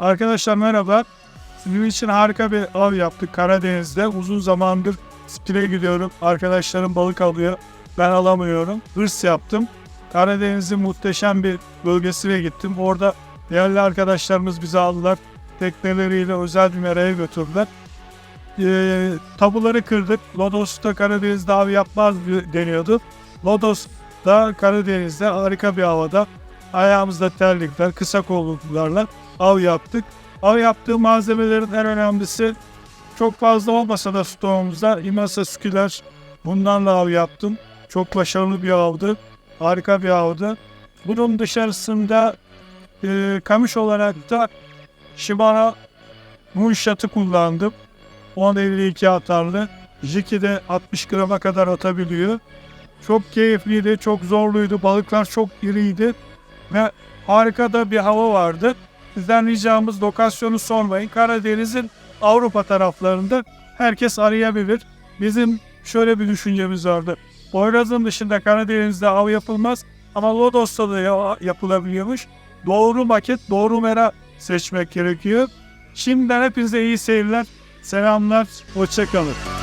Arkadaşlar merhaba. Sizin için harika bir av yaptık Karadeniz'de. Uzun zamandır spile gidiyorum. Arkadaşlarım balık alıyor. Ben alamıyorum. Hırs yaptım. Karadeniz'in muhteşem bir bölgesine gittim. Orada değerli arkadaşlarımız bizi aldılar. Tekneleriyle özel bir meraya götürdüler. Ee, tabuları kırdık. Lodos'ta Karadeniz'de av yapmaz deniyordu. Lodos da Karadeniz'de harika bir havada ayağımızda terlikler, kısa kolluklarla av yaptık. Av yaptığı malzemelerin en önemlisi çok fazla olmasa da stoğumuzda imasa sküler bunlarla av yaptım. Çok başarılı bir avdı. Harika bir avdı. Bunun dışarısında e, kamış olarak da Shimano Moonshot'ı kullandım. 10.52 atarlı. Jiki de 60 grama kadar atabiliyor. Çok keyifliydi, çok zorluydu. Balıklar çok iriydi ve harika da bir hava vardı. Sizden ricamız lokasyonu sormayın. Karadeniz'in Avrupa taraflarında herkes arayabilir. Bizim şöyle bir düşüncemiz vardı. Poyraz'ın dışında Karadeniz'de av yapılmaz ama Lodos'ta da ya- yapılabiliyormuş. Doğru maket, doğru mera seçmek gerekiyor. Şimdiden hepinize iyi seyirler. Selamlar, hoşçakalın.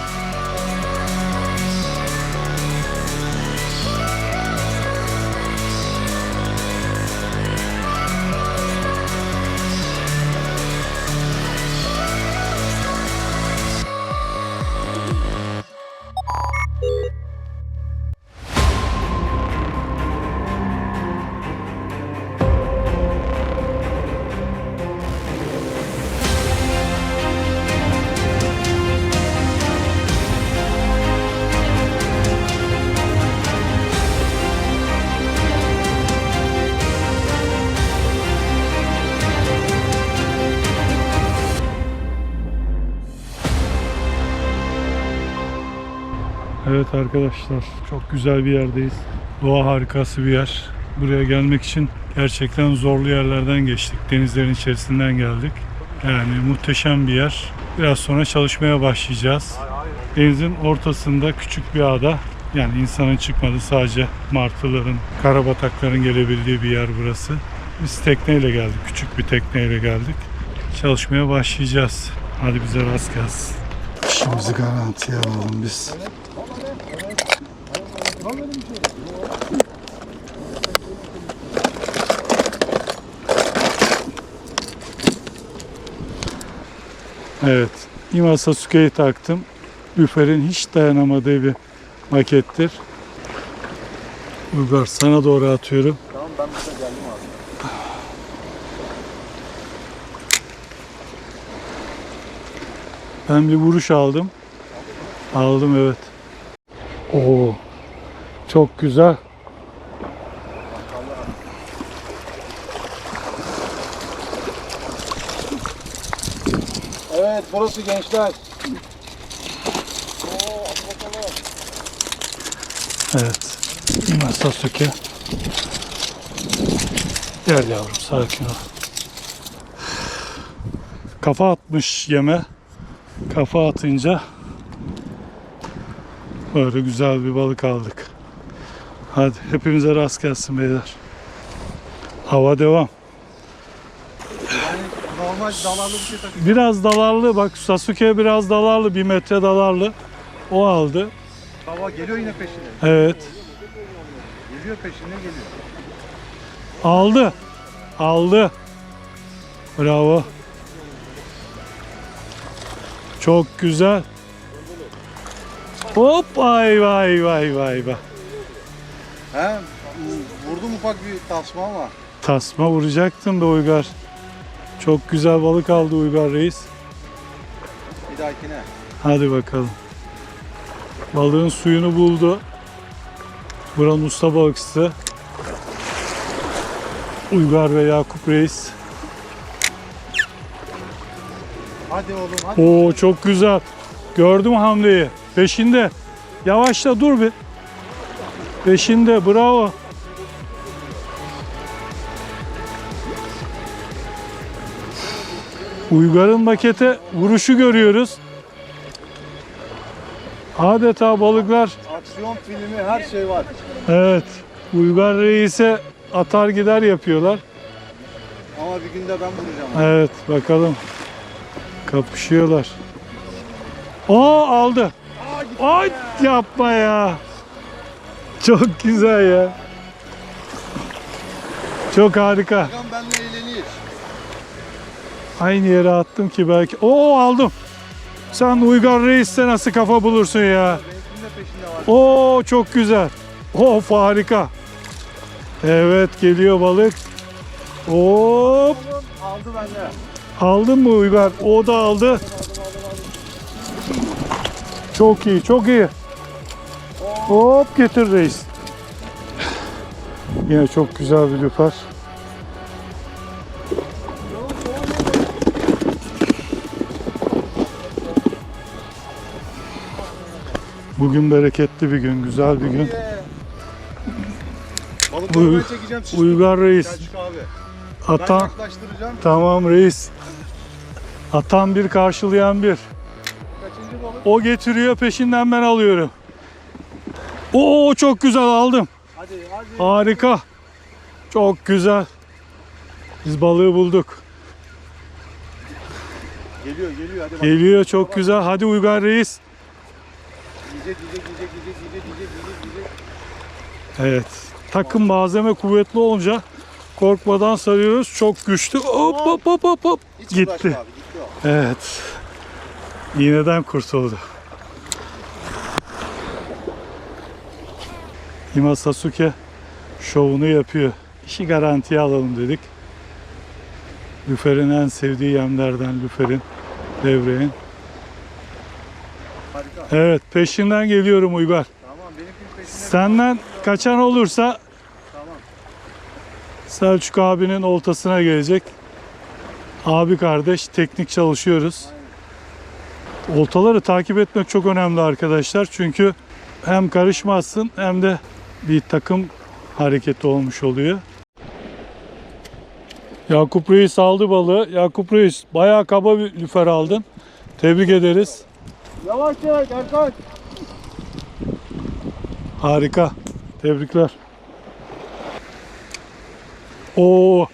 Evet arkadaşlar çok güzel bir yerdeyiz. Doğa harikası bir yer. Buraya gelmek için gerçekten zorlu yerlerden geçtik. Denizlerin içerisinden geldik. Yani muhteşem bir yer. Biraz sonra çalışmaya başlayacağız. Denizin ortasında küçük bir ada. Yani insanın çıkmadığı sadece martıların, karabatakların gelebildiği bir yer burası. Biz tekneyle geldik. Küçük bir tekneyle geldik. Çalışmaya başlayacağız. Hadi bize rast gelsin. İşimizi garantiye alalım biz. Evet. İma Sasuke'yi taktım. Lüfer'in hiç dayanamadığı bir makettir. Uygar sana doğru atıyorum. Tamam ben burada geldim abi. Ben bir vuruş aldım. Aldım evet. Oo. Çok güzel. Evet burası gençler. Evet. İma Sasuke. Gel yavrum sakin ol. Kafa atmış yeme. Kafa atınca böyle güzel bir balık aldık. Hadi hepimize rast gelsin beyler. Hava devam. Normal dalarlı bir şey takıyor. Biraz dalarlı bak Sasuke biraz dalarlı bir metre dalarlı. O aldı. Hava geliyor yine peşine. Evet. Geliyor peşine geliyor. Aldı. Aldı. Bravo. Çok güzel. Hop ay vay vay vay vay. He vurdum ufak bir tasma ama. Tasma vuracaktın be Uygar. Çok güzel balık aldı Uygar Reis. Bir dahakine. Hadi bakalım. Balığın suyunu buldu. Buranın usta balıkçısı. Uygar ve Yakup Reis. Hadi oğlum hadi. Oo çok güzel. Gördüm hamleyi. Peşinde. Yavaşla dur bir. Peşinde bravo. Uygar'ın makete vuruşu görüyoruz. Adeta balıklar Aksiyon filmi her şey var. evet Uygar Reis'e atar gider yapıyorlar. Ama bir günde ben vuracağım. Evet bakalım. Kapışıyorlar. O aldı. Ay yapma ya. Çok güzel ya. Çok harika. Benimle eğlenir. Aynı yere attım ki belki. Oo aldım. Sen Uygar Reis'te nasıl kafa bulursun ya? Oo çok güzel. Of harika. Evet geliyor balık. Hop. Aldı bende. Aldın mı Uygar? O da aldı. Çok iyi, çok iyi. Hop getir reis. Yine çok güzel bir lüfer. Bugün bereketli bir gün, güzel bir gün. Uy-. Uygar reis. Atan, tamam reis. Atan bir karşılayan bir. O getiriyor peşinden ben alıyorum. Oo çok güzel aldım. Hadi hadi. Harika. Çok güzel. Biz balığı bulduk. Geliyor geliyor hadi bak. Geliyor çok güzel. Hadi Uygar Reis. Yiyecek yiyecek yiyecek yiyecek yiyecek yiyecek yiyecek yiyecek. Evet. Takım malzeme kuvvetli olunca korkmadan sarıyoruz. Çok güçlü. Hop hop hop hop hop. Hiç Gitti. uğraşma abi gitti o. Evet. İğneden kurtuldu. Hima Sasuke şovunu yapıyor. İşi garantiye alalım dedik. Lüfer'in en sevdiği yemlerden Lüfer'in, devreğin. Evet peşinden geliyorum Uygar. Tamam benimkinin peşinde. Senden kaçan olursa Tamam. Selçuk abinin oltasına gelecek. Abi kardeş teknik çalışıyoruz. Oltaları takip etmek çok önemli arkadaşlar. Çünkü hem karışmazsın hem de bir takım hareketi olmuş oluyor. Yakup Reis aldı balığı. Yakup Reis bayağı kaba bir lüfer aldın. Tebrik ederiz. Yavaş yavaş Erkan. Harika. Tebrikler. Oo,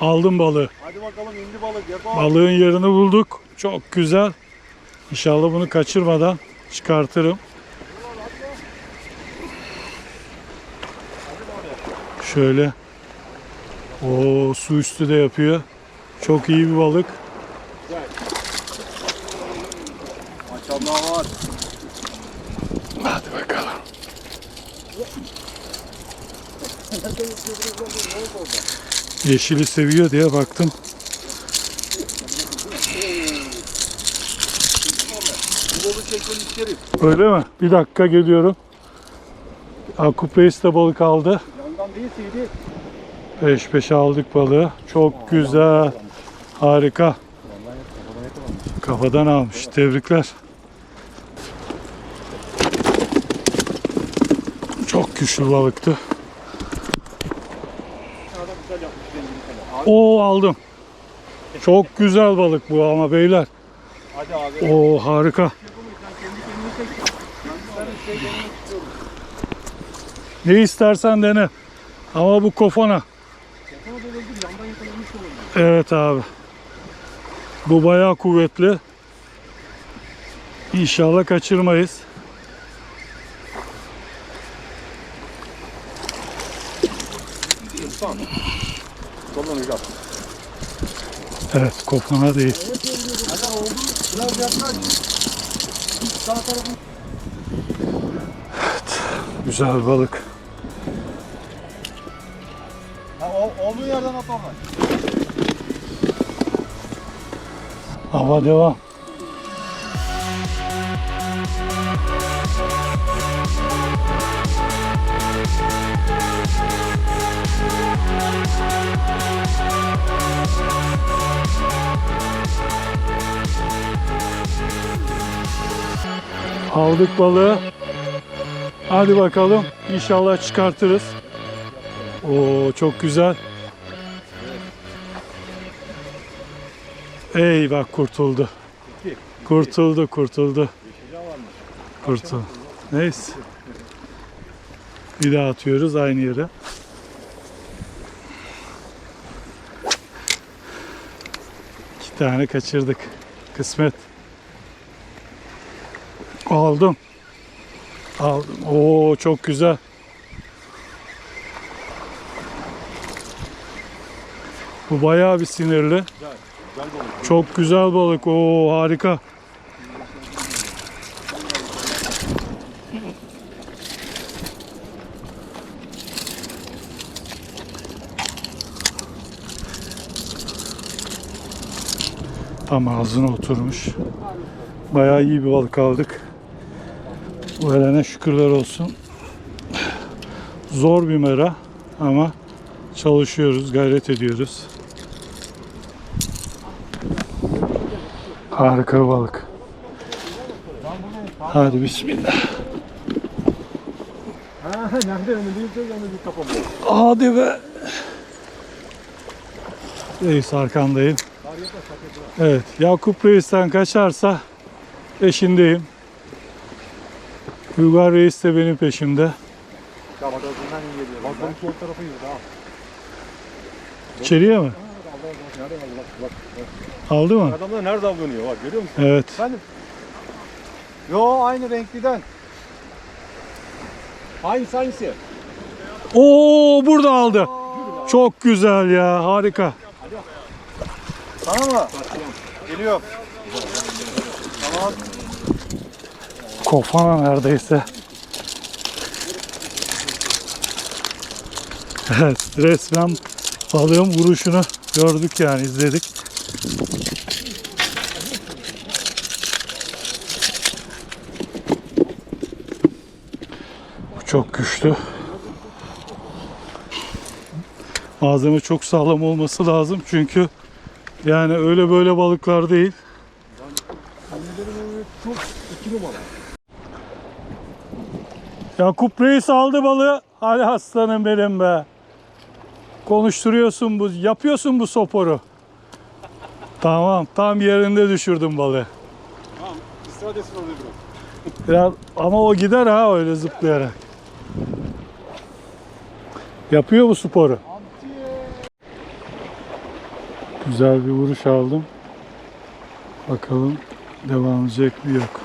aldım balığı. Hadi bakalım indi balık yapalım. Balığın yerini bulduk. Çok güzel. İnşallah bunu kaçırmadan çıkartırım. Şöyle. O su üstü de yapıyor. Çok iyi bir balık. Maşallah var. Hadi bakalım. Yeşili seviyor diye baktım. Öyle mi? Bir dakika geliyorum. Akup Reis de balık aldı. Peş peşe aldık balığı. Çok güzel. Harika. Kafadan almış. Tebrikler. Çok güçlü balıktı. Oo aldım. Çok güzel balık bu ama beyler. hadi abi. Oo harika. Ne istersen dene. Ama bu kofana. Evet abi. Bu bayağı kuvvetli. İnşallah kaçırmayız. Soldan hocam. Evet kofana değil. Hadi oldu. Biraz yaklaş. Sağ tarafın. Güzel balık. Ha, o, olduğu yerden at onlar. Hava devam. Aldık balığı. Hadi bakalım. İnşallah çıkartırız. Oo çok güzel. Ey bak kurtuldu. Kurtuldu, kurtuldu. Kurtuldu. Neyse. Bir daha atıyoruz aynı yere. tane kaçırdık. Kısmet. Aldım. Aldım. Oo çok güzel. Bu bayağı bir sinirli. Çok güzel balık. Oo harika. Tam ağzına oturmuş. Bayağı iyi bir balık aldık. Bu helene şükürler olsun. Zor bir mera ama çalışıyoruz, gayret ediyoruz. Harika balık. Hadi bismillah. Hadi be. Reis arkandayım. Evet, Yakup Reis'ten kaçarsa peşindeyim. Uygar Reis de benim peşimde. Ya bak ağzından iyi geliyor. Bak balık sol tarafa yürüdü ha. İçeriye mi? Aldı mı? Adamlar nerede avlanıyor bak görüyor musun? Evet. Efendim? Yo aynı renkliden. Hangisi hangisi? Oo burada aldı. Çok güzel ya, harika. Sana mı? Geliyor. Kofana neredeyse. Evet, resmen balığın vuruşunu gördük yani izledik. Bu çok güçlü. Malzeme çok sağlam olması lazım çünkü yani öyle böyle balıklar değil. Çok iki numara. Yakup Reis aldı balığı. Hadi aslanım benim be. Konuşturuyorsun bu, yapıyorsun bu soporu. Tamam, tam yerinde düşürdüm balığı. İstiradesin oluyor biraz. Biraz, ama o gider ha öyle zıplayarak. Yapıyor bu sporu. Güzel bir vuruş aldım. Bakalım devam edecek mi yok.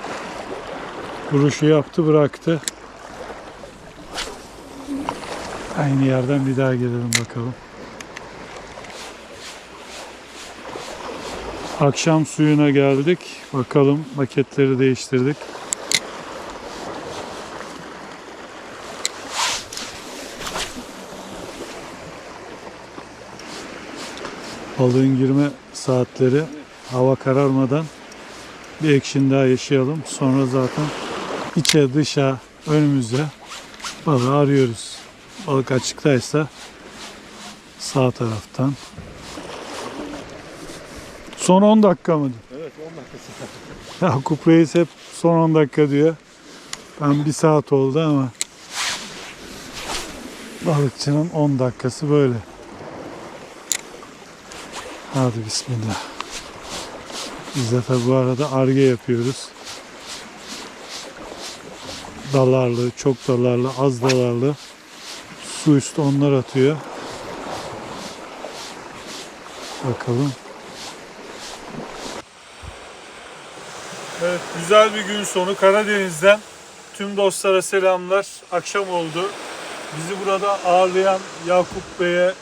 Vuruşu yaptı bıraktı. Aynı yerden bir daha gelelim bakalım. Akşam suyuna geldik. Bakalım paketleri değiştirdik. balığın girme saatleri hava kararmadan bir ekşin daha yaşayalım. Sonra zaten içe dışa önümüzde balığı arıyoruz. Balık açıktaysa sağ taraftan. Son 10 dakika mı? Evet 10 dakikası. Yakup Reis hep son 10 dakika diyor. Ben bir saat oldu ama balıkçının 10 dakikası böyle. Hadi bismillah. Biz de tabi bu arada arge yapıyoruz. Dalarlı, çok dalarlı, az dalarlı. Su üstü onlar atıyor. Bakalım. Evet, güzel bir gün sonu Karadeniz'den tüm dostlara selamlar. Akşam oldu. Bizi burada ağırlayan Yakup Bey'e,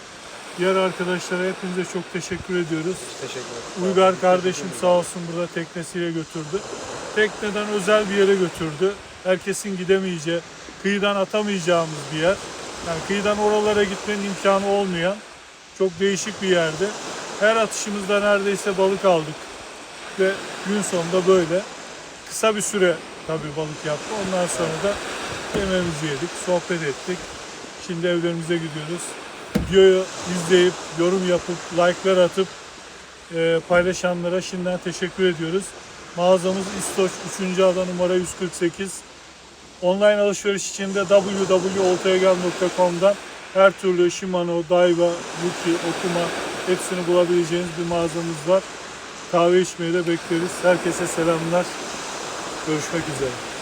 diğer arkadaşlara hepinize çok teşekkür ediyoruz. Teşekkür. Uygar kardeşim sağ olsun burada teknesiyle götürdü. Tekneden özel bir yere götürdü. Herkesin gidemeyeceği, kıyıdan atamayacağımız bir yer. Yani kıyıdan oralara gitmenin imkanı olmayan çok değişik bir yerde. Her atışımızda neredeyse balık aldık. Ve gün sonunda böyle kısa bir süre tabii balık yaptı. Ondan sonra da yemeğimizi yedik, sohbet ettik. Şimdi evlerimize gidiyoruz. Videoyu izleyip, yorum yapıp, like'lar atıp e, paylaşanlara şimdiden teşekkür ediyoruz. Mağazamız İstoç 3. ada numara 148. Online alışveriş için de www.oltayagel.com'dan her türlü Shimano, Daiwa, Yuki, Okuma hepsini bulabileceğiniz bir mağazamız var. Kahve içmeyi de bekleriz. Herkese selamlar. Görüşmek üzere.